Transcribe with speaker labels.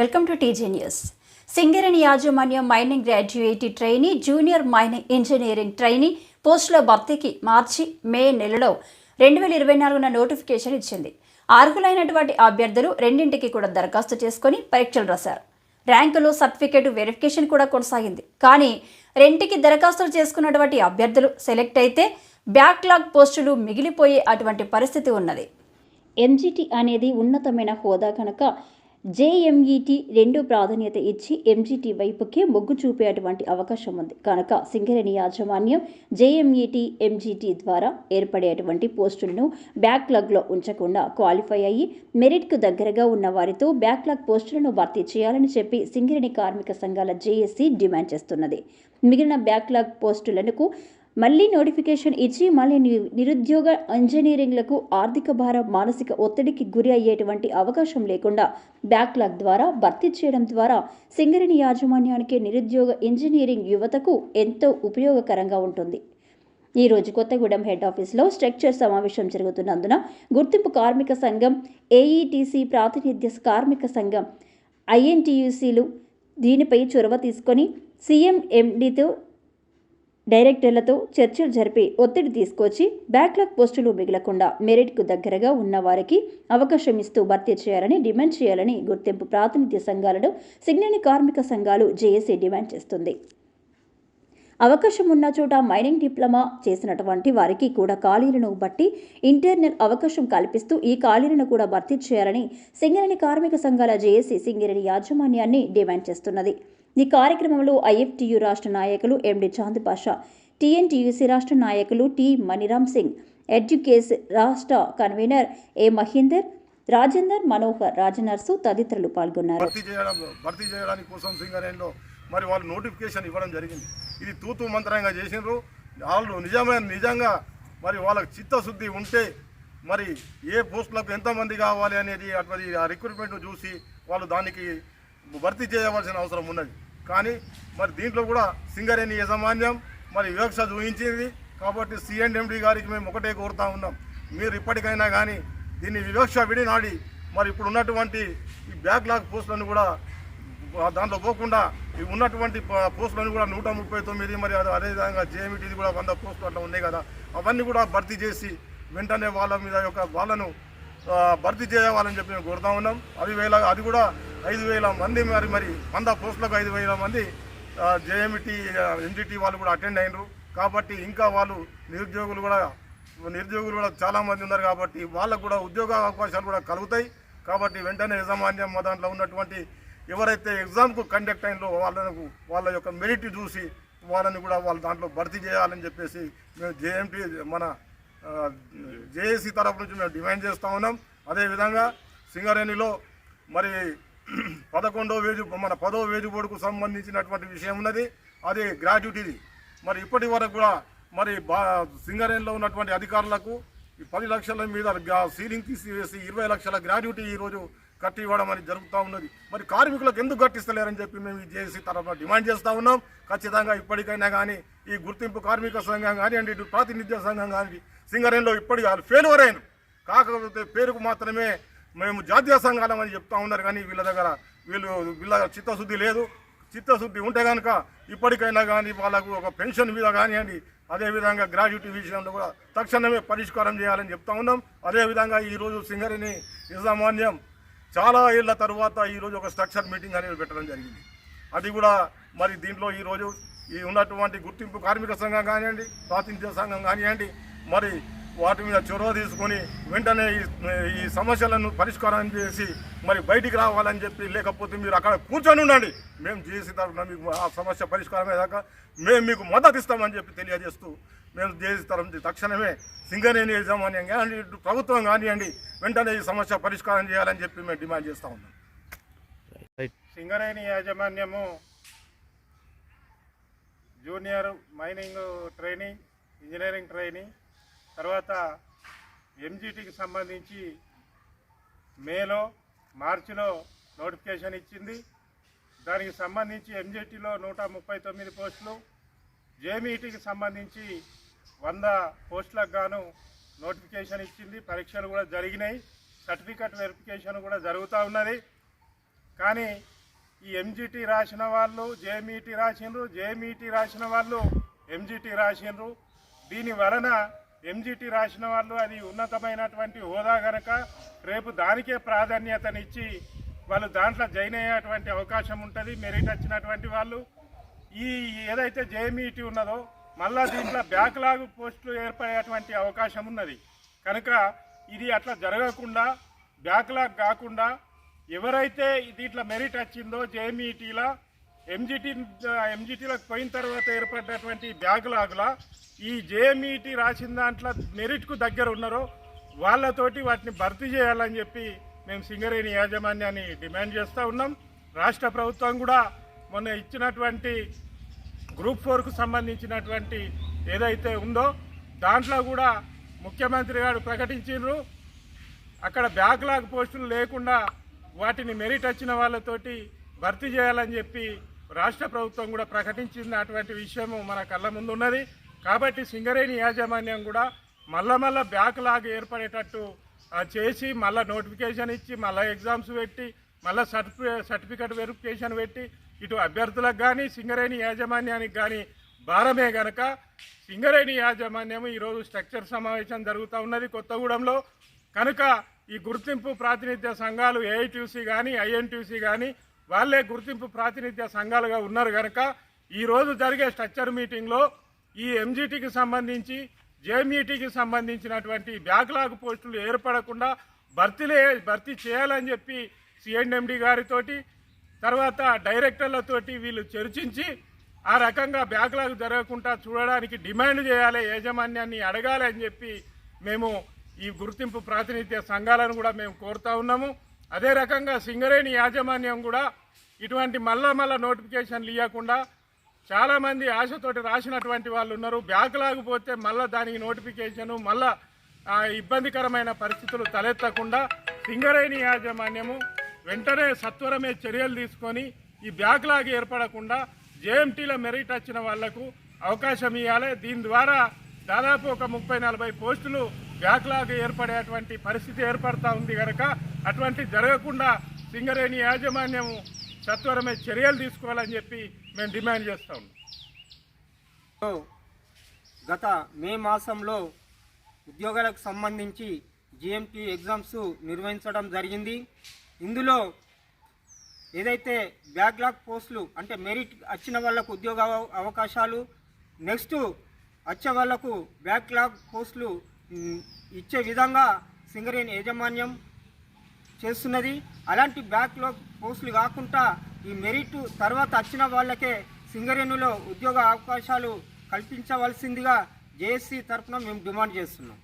Speaker 1: Welcome to TG news. Singareni యాజమాన్యం mining graduate trainee junior mining engineering trainee పోస్టుల భర్తీకి మార్చి మే నెలలో రెండు వేల ఇరవై నాలుగున నోటిఫికేషన్ ఇచ్చింది. అర్హులైనటువంటి అభ్యర్థులు రెండింటికి కూడా దరఖాస్తు చేసుకొని పరీక్షలు రాశారు. ర్యాంకులు సర్టిఫికేట్ వెరిఫికేషన్ కూడా కొనసాగింది. కానీ రెంటికి దరఖాస్తులు చేసుకున్నటువంటి అభ్యర్థులు సెలెక్ట్ అయితే బ్యాక్లాగ్ పోస్టులు మిగిలిపోయే అటువంటి పరిస్థితి ఉన్నది. ఎంజిటి అనేది ఉన్నతమైన హోదా కనుక జేఎంఈటి రెండు ప్రాధాన్యత ఇచ్చి ఎంజీటీ వైపుకే మొగ్గు చూపే అటువంటి అవకాశం ఉంది. కనుక సింగరేణి యాజమాన్యం జేఎంఈటి ఎంజీటీ ద్వారా ఏర్పడేటువంటి పోస్టులను బ్యాక్లాగ్లో ఉంచకుండా క్వాలిఫై అయ్యి మెరిట్కు దగ్గరగా ఉన్న వారితో బ్యాక్లాగ్ పోస్టులను భర్తీ చేయాలని చెప్పి సింగరేణి కార్మిక సంఘాల జేఏసీ డిమాండ్ చేస్తున్నది. మిగిలిన బ్యాక్లాగ్ పోస్టులకు మళ్ళీ నోటిఫికేషన్ ఇచ్చి మళ్ళీ నిరుద్యోగ ఇంజనీరింగ్లకు ఆర్థిక భారం మానసిక ఒత్తిడికి గురి అయ్యేటువంటి అవకాశం లేకుండా బ్యాక్లాగ్ ద్వారా భర్తీ చేయడం ద్వారా సింగరేణి యాజమాన్యానికి నిరుద్యోగ ఇంజనీరింగ్ యువతకు ఎంతో ఉపయోగకరంగా ఉంటుంది. ఈ రోజు కొత్తగూడెం హెడ్ ఆఫీస్లో స్ట్రక్చర్ సమావేశం జరుగుతున్నందున గుర్తింపు కార్మిక సంఘం ఏఈటీసీ ప్రాతినిధ్య కార్మిక సంఘం ఐఎన్టీయూసీలు దీనిపై చొరవ తీసుకొని సీఎం ఎండితో డైరెక్టర్లతో చర్చలు జరిపి ఒత్తిడి తీసుకొచ్చి బ్యాక్లాగ్ పోస్టులు మిగలకుండా మెరిట్కు దగ్గరగా ఉన్న వారికి అవకాశం ఇస్తూ భర్తీ చేయాలని డిమాండ్ చేయాలని గుర్తింపు ప్రాతినిధ్య సంఘాలను సిగ్నని కార్మిక సంఘాలు జేఏసీ డిమాండ్ చేస్తుంది. అవకాశం ఉన్న చోట మైనింగ్ డిప్లొమా చేసినటువంటి వారికి కూడా ఖాళీలను బట్టి ఇంటర్నల్ అవకాశం కల్పిస్తూ ఈ ఖాళీలను కూడా భర్తీ చేయాలని సింగరేణి కార్మిక సంఘాల జేఏసీ సింగరేణి యాజమాన్యాన్ని డిమాండ్ చేస్తున్నది. ఈ కార్యక్రమంలో ఐఎఫ్టియు రాష్ట్ర నాయకులు ఎండి చాంద్ పాషా టీఎన్టీయూసీ రాష్ట్ర నాయకులు టి మణిరామ్ సింగ్ ఎడ్యుకేస్ రాష్ట్ర కన్వీనర్ ఏ మహీందర్ రాజేందర్ మనోహర్ రాజనర్సు తదితరులు పాల్గొన్నారు.
Speaker 2: భర్తీ చేయడం భర్తీ చేయడానికి కోసం సింగరేణిలో మరి వాళ్ళు నోటిఫికేషన్ ఇవ్వడం జరిగింది. ఇది తూతూ మంత్రంగా చేసినారు వాళ్ళు నిజమైన నిజంగా మరి వాళ్ళకి చిత్తశుద్ధి ఉంటే మరి ఏ పోస్టులకు ఎంతమంది కావాలి అనేది అటువంటి ఆ రిక్రూట్మెంట్ చూసి వాళ్ళు దానికి భర్తీ చేయవలసిన అవసరం ఉన్నది. కానీ మరి దీంట్లో కూడా సింగరేణి యాజమాన్యం మరి వివక్ష చూపించింది. కాబట్టి సిఎండ్ఎండి గారికి మేము ఒకటే కోరుతా ఉన్నాం. మీరు ఇప్పటికైనా కానీ దీన్ని వివక్ష విడినాడి మరి ఇప్పుడు ఉన్నటువంటి ఈ బ్యాక్లాగ్ పోస్టులను కూడా దాంట్లో పోకుండా ఈ ఉన్నటువంటి పోస్టులను కూడా నూట ముప్పై తొమ్మిది మరి అదే అదేవిధంగా జేఎమిటీది కూడా వంద పోస్టులు అట్లా ఉన్నాయి కదా. అవన్నీ కూడా భర్తీ చేసి వెంటనే వాళ్ళ మీద యొక్క వాళ్ళను భర్తీ చేయాలని చెప్పి మేము కోరుతా ఉన్నాం. అది వేళ అది కూడా ఐదు వేల మంది మరి మరి వంద పోస్టులకు ఐదు వేల మంది జేఎమిటి ఎంజిటి వాళ్ళు కూడా అటెండ్ అయినరు. కాబట్టి ఇంకా వాళ్ళు నిరుద్యోగులు కూడా నిరుద్యోగులు కూడా చాలామంది ఉన్నారు కాబట్టి వాళ్ళకు కూడా ఉద్యోగ అవకాశాలు కూడా కలుగుతాయి. కాబట్టి వెంటనే యజమాన్యం మా దాంట్లో ఉన్నటువంటి ఎవరైతే ఎగ్జామ్కు కండక్ట్ అయినో వాళ్ళకు వాళ్ళ యొక్క మెరిట్ చూసి వాళ్ళని కూడా వాళ్ళ దాంట్లో భర్తీ చేయాలని చెప్పేసి మేము జేఎంటీ మన జేఏసీ తరఫు నుంచి మేము డిమాండ్ చేస్తూ ఉన్నాం. అదేవిధంగా సింగరేణిలో మరి పదకొండో వేజు మన పదో వేది బోర్డుకు సంబంధించినటువంటి విషయం ఉన్నది. అది గ్రాట్యుటీది. మరి ఇప్పటి వరకు కూడా మరి బా సింగరేణిలో ఉన్నటువంటి అధికారులకు ఈ పది లక్షల మీద సీలింగ్ తీసివేసి ఇరవై లక్షల గ్రాట్యుటీ ఈరోజు కట్టి ఇవ్వడం అనేది జరుగుతూ ఉన్నది. మరి కార్మికులకు ఎందుకు కట్టిస్తలేరని చెప్పి మేము జేసీ తరఫున డిమాండ్ చేస్తూ ఉన్నాం. ఖచ్చితంగా ఇప్పటికైనా కానీ ఈ గుర్తింపు కార్మిక సంఘం కానివ్వండి ఇటు ప్రాతినిధ్య సంఘం కానీ సింగరేణిలో ఇప్పటికీ వాళ్ళు ఫెయిల్యూర్ కాకపోతే పేరుకు మాత్రమే మేము జాతీయ సంఘాలం అని చెప్తా ఉన్నారు కానీ వీళ్ళ దగ్గర వీళ్ళు వీళ్ళ చిత్తశుద్ధి లేదు. చిత్తశుద్ధి ఉంటే కనుక ఇప్పటికైనా కానీ వాళ్ళకు ఒక పెన్షన్ మీద కానివ్వండి అదేవిధంగా గ్రాడ్యుటీ విషయంలో కూడా తక్షణమే పరిష్కారం చేయాలని చెప్తా ఉన్నాం. అదేవిధంగా ఈరోజు సింగరిని యాజమాన్యం చాలా ఏళ్ళ తర్వాత ఈరోజు ఒక స్ట్రక్చర్ మీటింగ్ అనేది పెట్టడం జరిగింది. అది కూడా మరి దీంట్లో ఈరోజు ఈ ఉన్నటువంటి గుర్తింపు కార్మిక సంఘం కానివ్వండి ప్రాతినిధ్య సంఘం కానివ్వండి మరి వాటి మీద చొరవ తీసుకొని వెంటనే ఈ ఈ సమస్యలను పరిష్కారం చేసి మరి బయటికి రావాలని చెప్పి లేకపోతే మీరు అక్కడ కూర్చొని ఉండండి. మేము చేసి తరఫున మీకు ఆ సమస్య పరిష్కారం అయ్యాక మేము మీకు మద్దతు ఇస్తామని చెప్పి తెలియజేస్తూ మేము చేసి తరఫు తక్షణమే సింగరేణి యాజమాన్యం కానీ ప్రభుత్వం కానివ్వండి వెంటనే ఈ సమస్య పరిష్కారం చేయాలని చెప్పి మేము డిమాండ్ చేస్తూ ఉన్నాం.
Speaker 3: Singareni యాజమాన్యము junior mining training engineering training తర్వాత ఎంజీటీకి సంబంధించి మేలో మార్చిలో నోటిఫికేషన్ ఇచ్చింది. దానికి సంబంధించి ఎంజీటీలో నూట ముప్పై తొమ్మిది పోస్టులు జేమీటీకి సంబంధించి వంద పోస్టులకు గాను నోటిఫికేషన్ ఇచ్చింది. పరీక్షలు కూడా జరిగినాయి. సర్టిఫికెట్ వెరిఫికేషన్ కూడా జరుగుతూ ఉన్నది. కానీ ఈ ఎంజీటీ రాసిన వాళ్ళు జేమీటీ రాసినారు జేమీటీ రాసిన వాళ్ళు ఎంజీటీ రాసిండ్రు. దీని వలన ఎంజిటి రాసిన వాళ్ళు అది ఉన్నతమైనటువంటి హోదా గనక రేపు దానికే ప్రాధాన్యతనిచ్చి వాళ్ళు దాంట్లో జాయిన్ అయ్యేటువంటి అవకాశం ఉంటుంది మెరిట్ వచ్చినటువంటి వాళ్ళు. ఈ ఏదైతే జేఎంఈటీ ఉన్నదో మళ్ళా దీంట్లో బ్యాక్లాగ్ పోస్టులు ఏర్పడేటువంటి అవకాశం ఉన్నది. కనుక ఇది అట్లా జరగకుండా బ్యాక్లాగ్ కాకుండా ఎవరైతే దీంట్లో మెరిట్ వచ్చిందో జేఎంఈటీలో ఎంజిటి ఎంజిటీలకు పోయిన తర్వాత ఏర్పడినటువంటి బ్యాక్లాగ్ల ఈ జేఎంఈటీ రాసిన దాంట్లో మెరిట్కు దగ్గర ఉన్నారో వాళ్ళతోటి వాటిని భర్తీ చేయాలని చెప్పి మేము సింగరేణి యాజమాన్యాన్ని డిమాండ్ చేస్తూ ఉన్నాం. రాష్ట్ర ప్రభుత్వం కూడా మొన్న ఇచ్చినటువంటి గ్రూప్ ఫోర్కు సంబంధించినటువంటి ఏదైతే ఉందో దాంట్లో కూడా ముఖ్యమంత్రి గారు ప్రకటించారు అక్కడ బ్యాక్లాగ్ పోస్టులు లేకుండా వాటిని మెరిట్ వచ్చిన వాళ్ళతోటి భర్తీ చేయాలని చెప్పి రాష్ట్ర ప్రభుత్వం కూడా ప్రకటించిన అటువంటి విషయము మన కళ్ళ ముందు ఉన్నది కాబట్టి సింగరేణి యాజమాన్యం కూడా మళ్ళా మళ్ళా బ్యాక్లాగ్ ఏర్పడేటట్టు చేసి మళ్ళా నోటిఫికేషన్ ఇచ్చి మళ్ళా ఎగ్జామ్స్ పెట్టి మళ్ళా సర్టిఫి సర్టిఫికేట్ వెరిఫికేషన్ పెట్టి ఇటు అభ్యర్థులకు కానీ సింగరేణి యాజమాన్యానికి కానీ భారమే గనక సింగరేణి యాజమాన్యం ఈరోజు స్ట్రక్చర్ సమావేశం జరుగుతూ ఉన్నది కొత్తగూడెంలో. కనుక ఈ గుర్తింపు ప్రాతినిధ్య సంఘాలు ఏఐటీసీ కానీ ఐఎన్టీసీ కానీ వాళ్ళే గుర్తింపు ప్రాతినిధ్య సంఘాలుగా ఉన్నారు కనుక ఈరోజు జరిగే స్ట్రక్చర్ మీటింగ్లో ఈ ఎంజీటీకి సంబంధించి జేఎంఈటీకి సంబంధించినటువంటి బ్యాక్లాగ్ పోస్టులు ఏర్పడకుండా భర్తీలే భర్తీ చేయాలని చెప్పి సిఎండ్ఎండి గారితోటి తర్వాత డైరెక్టర్లతోటి వీళ్ళు చర్చించి ఆ రకంగా బ్యాక్లాగ్ జరగకుండా చూడడానికి డిమాండ్ చేయాలి యాజమాన్యాన్ని అడగాలి అని చెప్పి మేము ఈ గుర్తింపు ప్రాతినిధ్య సంఘాలను కూడా మేము కోరుతా ఉన్నాము. అదే రకంగా సింగరేణి యాజమాన్యం కూడా ఇటువంటి మళ్ళా మళ్ళా నోటిఫికేషన్లు ఇవ్వకుండా చాలామంది ఆశతోటి రాసినటువంటి వాళ్ళు ఉన్నారు. బ్యాక్ లాగిపోతే మళ్ళీ దానికి నోటిఫికేషను మళ్ళా ఇబ్బందికరమైన పరిస్థితులు తలెత్తకుండా సింగరేణి యాజమాన్యము వెంటనే సత్వరమే చర్యలు తీసుకొని ఈ బ్యాక్లాగ్ ఏర్పడకుండా జేఎంటీలో మెరిట్ వచ్చిన వాళ్ళకు అవకాశం ఇవ్వాలి దీని ద్వారా దాదాపు ఒక ముప్పై నలభై పోస్టులు బ్యాక్లాగ్ ఏర్పడేటువంటి పరిస్థితి ఏర్పడతా ఉంది కనుక అటువంటి జరగకుండా సింగరేణి యాజమాన్యము సత్వరమే చర్యలు తీసుకోవాలని చెప్పి మేము డిమాండ్ చేస్తా ఉన్నాం.
Speaker 4: గత మే మాసంలో ఉద్యోగాలకు సంబంధించి జిఎంటీ ఎగ్జామ్స్ నిర్వహించడం జరిగింది. ఇందులో ఏదైతే బ్యాక్లాగ్ పోస్టులు అంటే మెరిట్ వచ్చిన వాళ్ళకు ఉద్యోగ అవ- అవకాశాలు నెక్స్ట్ వచ్చే వాళ్ళకు బ్యాక్లాగ్ పోస్టులు ఇచ్చే విధంగా సింగరేణి యాజమాన్యం చేస్తున్నది. అలాంటి బ్యాక్లో పోస్టులు కాకుండా ఈ మెరిట్ తర్వాత వచ్చిన వాళ్ళకే సింగరేణులో ఉద్యోగ అవకాశాలు కల్పించవలసిందిగా జేఏసీ తరఫున మేము డిమాండ్ చేస్తున్నాం.